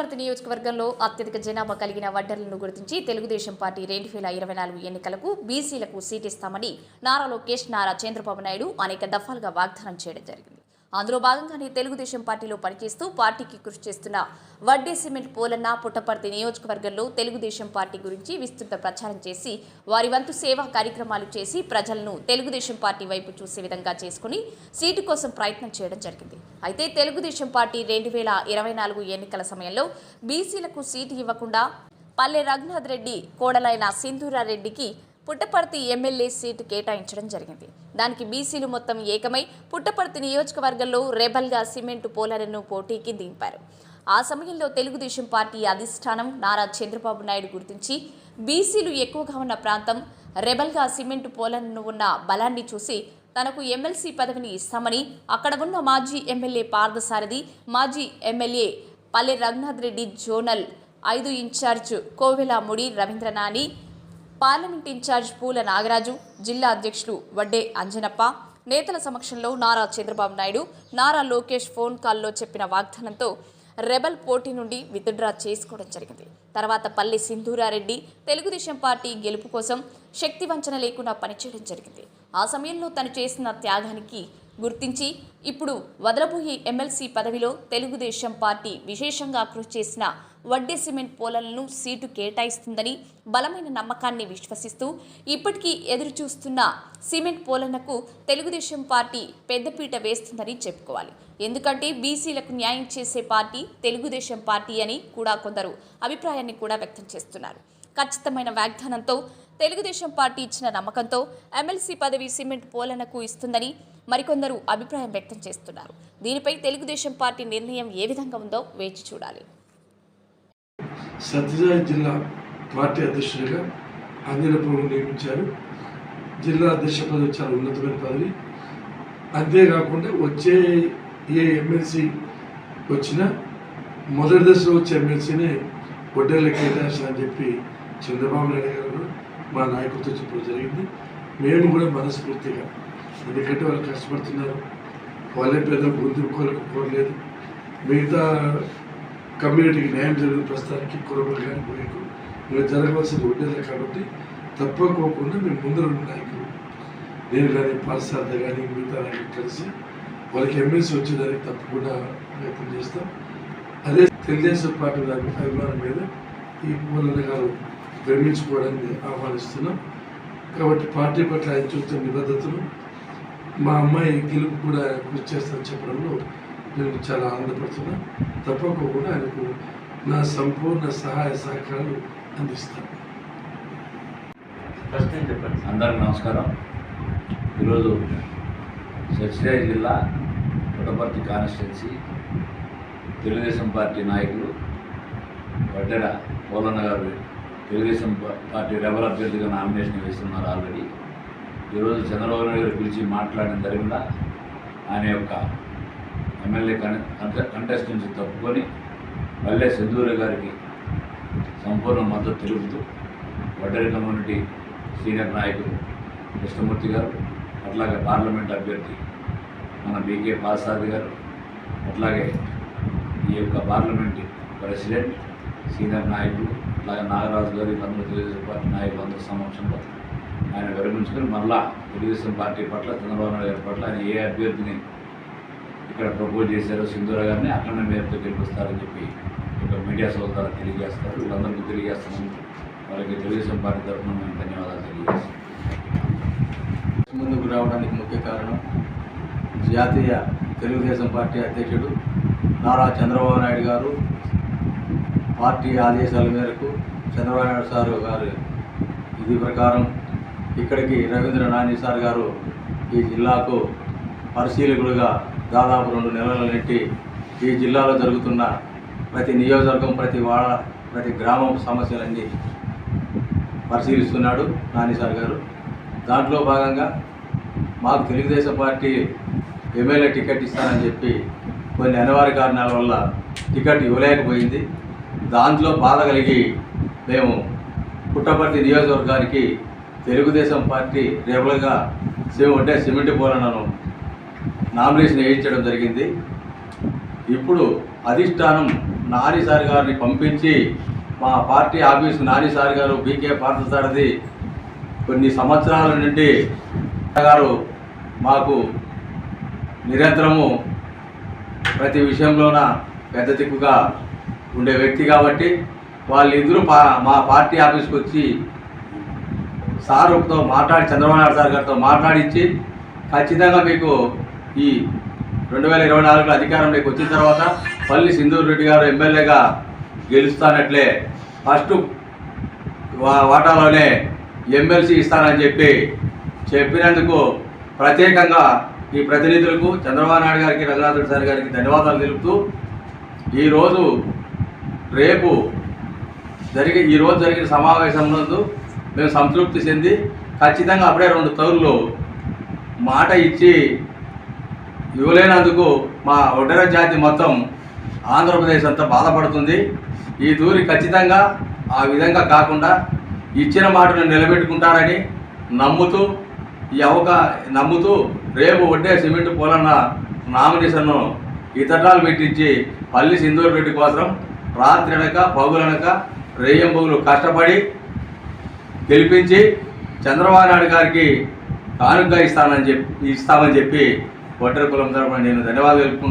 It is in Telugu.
పుట్టపర్తి నియోజకవర్గంలో అత్యధిక జనాభా కలిగిన వడ్డర్లను గుర్తించి తెలుగుదేశం పార్టీ రెండు వేల ఇరవై నాలుగు ఎన్నికలకు బీసీలకు సీట్ ఇస్తామని నారా లోకేష్ నారా చంద్రబాబు నాయుడు అనేక దఫాలుగా వాగ్దానం చేయడం జరిగింది. అందులో భాగంగానే తెలుగుదేశం పార్టీలో పనిచేస్తూ పార్టీకి కృషి చేస్తున్న వడ్డే సిమెంట్ పోలన్న పుట్టపర్తి నియోజకవర్గంలో తెలుగుదేశం పార్టీ గురించి విస్తృత ప్రచారం చేసి వారి వంతు సేవా కార్యక్రమాలు చేసి ప్రజలను తెలుగుదేశం పార్టీ వైపు చూసే విధంగా చేసుకుని సీటు కోసం ప్రయత్నం చేయడం జరిగింది. అయితే తెలుగుదేశం పార్టీ రెండు వేల ఇరవై నాలుగు ఎన్నికల సమయంలో బీసీలకు సీటు ఇవ్వకుండా పల్లె రఘునాథ్ రెడ్డి కోడలైన సింధూరారెడ్డికి పుట్టపర్తి ఎమ్మెల్యే సీటు కేటాయించడం జరిగింది. దానికి బీసీలు మొత్తం ఏకమై పుట్టపర్తి నియోజకవర్గంలో రెబల్గా సిమెంట్ పోలరను పోటీకి దింపారు. ఆ సమయంలో తెలుగుదేశం పార్టీ అధిష్టానం నారా చంద్రబాబు నాయుడు గుర్తించి బీసీలు ఎక్కువగా ఉన్న ప్రాంతం రెబల్గా సిమెంట్ పోలను ఉన్న బలాన్ని చూసి తనకు ఎమ్మెల్సీ పదవిని ఇస్తామని అక్కడ ఉన్న మాజీ ఎమ్మెల్యే పార్థసారథి మాజీ ఎమ్మెల్యే పల్లె రఘునాథ్ రెడ్డి జోనల్ ఐదు in charge Kovelamudi Ravindranani parliament in charge Pula Nagaraju జిల్లా అధ్యక్షులు వడ్డే అంజనప్ప నేతల సమక్షంలో నారా చంద్రబాబు నాయుడు నారా లోకేష్ ఫోన్ కాల్లో చెప్పిన వాగ్దానంతో రెబల్ పోటీ నుండి విత్డ్రా చేసుకోవడం జరిగింది. తర్వాత పల్లి సింధూరారెడ్డి తెలుగుదేశం పార్టీ గెలుపు కోసం శక్తి వంచన లేకుండా పనిచేయడం జరిగింది. ఆ సమయంలో తను చేసిన త్యాగానికి గుర్తించి ఇప్పుడు వదలబోయే ఎమ్మెల్సీ పదవిలో తెలుగుదేశం పార్టీ విశేషంగా కృషి చేసిన వడ్డీ సిమెంట్ పోలలను సీటు కేటాయిస్తుందని బలమైన నమ్మకాన్ని విశ్వసిస్తూ ఇప్పటికీ ఎదురు చూస్తున్న సిమెంట్ పోలనకు తెలుగుదేశం పార్టీ పెద్దపీట వేస్తుందని చెప్పుకోవాలి. ఎందుకంటే బీసీలకు న్యాయం చేసే పార్టీ తెలుగుదేశం పార్టీ అని కూడా కొందరు అభిప్రాయాన్ని కూడా వ్యక్తం చేస్తున్నారు. ఖచ్చితమైన వాగ్దానంతో తెలుగుదేశం పార్టీ ఇచ్చిన నమ్మకంతో ఎమ్మెల్సీ పదవి సిమెంట్ పోలనకు ఇస్తుందని మరికొందరు అభిప్రాయం వ్యక్తం చేస్తున్నారు. దీనిపై తెలుగుదేశం పార్టీ నిర్ణయం ఏ విధంగా ఉందో వేచి చూడాలి. సత్యసాయి జిల్లా పార్టీ అధ్యక్షుడిగా అంజనపురం నియమించారు. జిల్లా అధ్యక్ష పదవి చాలా ఉన్నతమైన పదవి. అంతేకాకుండా వచ్చే ఏ ఎమ్మెల్సీ వచ్చినా మొదటి దశలో వచ్చే ఎమ్మెల్సీనే వడ్డేళ్ళ కేటాయించాలని అని చెప్పి చంద్రబాబు నాయుడు గారు మా నాయకులతో చెప్పడం జరిగింది. మేము కూడా మనస్ఫూర్తిగా ఎందుకంటే వాళ్ళు కష్టపడుతున్నారు. వాళ్ళే పేద గుంతుకోలకు కోరలేదు. మిగతా కమ్యూనిటీకి న్యాయం జరిగిన ప్రస్తుతానికి కురబలు కానీ పోయేకు ఇంకా జరగవలసింది ఉండేదే కాబట్టి తప్పకోకుండా మేము ముందర నాయకులు నేను కానీ పాలసార్థ కానీ మిగతా నాయకులు కలిసి వాళ్ళకి ఎమ్మెల్సీ వచ్చేదానికి తప్పకుండా ప్రయత్నం చేస్తాం. అదే తెలుగుదేశం పార్టీ దాని అభిమానం మీద ఈ మూలన గారు విరమించుకోవడాన్ని ఆహ్వానిస్తున్నాం. కాబట్టి పార్టీ పట్ల ఆయన చూస్తున్న నిబద్ధతను మా అమ్మాయి గెలుపు కూడా కృషి చేస్తానని చెప్పడంలో నేను చాలా ఆనందపడుతున్నా. తప్పకుండా ఆయనకు నా సంపూర్ణ సహాయ సహకారాలు అందిస్తాను. అందరికి నమస్కారం. ఈరోజు సత్యసాయి జిల్లా పుట్టపర్తి కాన్స్టిట్యున్సీ తెలుగుదేశం పార్టీ నాయకులు వడ్డెర పోలన్న గారు తెలుగుదేశం పార్టీ రెబల్ అభ్యర్థిగా నామినేషన్ వేస్తున్నారు ఆల్రెడీ. ఈరోజు చంద్రబాబు నాయుడు గారు పిలిచి మాట్లాడడం జరిగిందా? ఆయన యొక్క ఎమ్మెల్యే కంటెస్ట్ నుంచి తప్పుకొని మల్లె సెందూరి గారికి సంపూర్ణ మద్దతు తెలుపుతూ వడ్డరి కమ్యూనిటీ సీనియర్ నాయకులు కృష్ణమూర్తి గారు అట్లాగే పార్లమెంట్ అభ్యర్థి మన బీకే పాసాది గారు అట్లాగే ఈ యొక్క పార్లమెంట్ ప్రెసిడెంట్ సీనియర్ నాయకులు అట్లాగే నాగరాజు గారు వీళ్ళందరూ తెలుగుదేశం పార్టీ నాయకులు అందరి సమక్షంలో ఆయన విరమించుకొని మళ్ళా తెలుగుదేశం పార్టీ పట్ల చంద్రబాబు నాయుడు గారి పట్ల ఆయన ఏ అభ్యర్థిని ఇక్కడ ప్రపోజ్ చేశారో సింధూర గారిని అఖండ మేరతో గెలిపిస్తారని చెప్పి ఒక మీడియా సోదరు తెలియజేస్తారు. వీళ్ళందరికీ తెలియజేస్తున్నాము వాళ్ళకి తెలుగుదేశం పార్టీ తరఫున మేము ధన్యవాదాలు తెలియజేస్తాం. ముందుకు రావడానికి ముఖ్య కారణం జాతీయ తెలుగుదేశం పార్టీ అధ్యక్షుడు నారా చంద్రబాబు నాయుడు గారు. పార్టీ ఆదేశాల మేరకు చంద్రబాబు నాయుడు సార్ గారు ఇది ప్రకారం ఇక్కడికి రవీంద్ర నాని సార్ గారు ఈ జిల్లాకు పరిశీలకుడుగా దాదాపు రెండు నెలల నెట్టి ఈ జిల్లాలో జరుగుతున్న ప్రతి నియోజకవర్గం ప్రతి వాడ ప్రతి గ్రామం సమస్యలన్నీ పరిశీలిస్తున్నాడు నానిసార్ గారు. దాంట్లో భాగంగా మాకు తెలుగుదేశం పార్టీ ఎమ్మెల్యే టికెట్ ఇస్తానని చెప్పి కొన్ని అనివార్య కారణాల వల్ల టికెట్ ఇవ్వలేకపోయింది. దాంట్లో బాధ కలిగి మేము పుట్టపర్తి నియోజకవర్గానికి తెలుగుదేశం పార్టీ రేపులుగా సిమ్ అంటే సిమెంట్ పోలనను నామినేషన్ వేయించడం జరిగింది. ఇప్పుడు అధిష్టానం నాని సార్ గారిని పంపించి మా party office Nani sir garu B K Parthasarathi కొన్ని సంవత్సరాల నుండి గారు మాకు నిరంతరము ప్రతి విషయంలోన పెద్ద దిక్కుగా ఉండే వ్యక్తి కాబట్టి వాళ్ళిద్దరూ పా మా పార్టీ ఆఫీస్కి వచ్చి సారుతో మాట్లాడి చంద్రబాబు నాయుడు సార్ గారితో మాట్లాడించి ఖచ్చితంగా మీకు ఈ రెండు వేల ఇరవై నాలుగులో అధికారంలోకి వచ్చిన తర్వాత పల్లి సింధూర్ రెడ్డి గారు ఎమ్మెల్యేగా గెలుస్తానట్లే. ఫస్ట్ వాటాలోనే ఎమ్మెల్సీ ఇస్తానని చెప్పి చెప్పినందుకు ప్రత్యేకంగా ఈ ప్రతినిధులకు చంద్రబాబు నాయుడు గారికి రఘునాథుడు సార్ గారికి ధన్యవాదాలు తెలుపుతూ ఈరోజు రేపు జరిగే ఈరోజు జరిగిన సమావేశం నందు మేము సంతృప్తి చెంది ఖచ్చితంగా అప్పుడే రెండు తౌర్లు మాట ఇచ్చి ఇవ్వలేనందుకు మా ఒడ్డర జాతి మొత్తం ఆంధ్రప్రదేశ్ అంతా బాధపడుతుంది. ఈ దూరి ఖచ్చితంగా ఆ విధంగా కాకుండా ఇచ్చిన మాటను నిలబెట్టుకుంటారని నమ్ముతూ ఈ అవకా నమ్ముతూ రేపు ఒడ్డే సిమెంట్ పోలన్న నామినేషన్ను ఇతరాలు పెట్టించి పల్లి సింధూర్ రెడ్డి కోసం రాత్రి అనక పగులనక రేయం పగులు కష్టపడి గెలిపించి చంద్రబాబు నాయుడు గారికి కానుక ఇస్తానని చెప్పి ఇస్తామని చెప్పి ఒంటరి కులం తరపున నేను ధన్యవాదాలు తెలుపుకుంటున్నాను.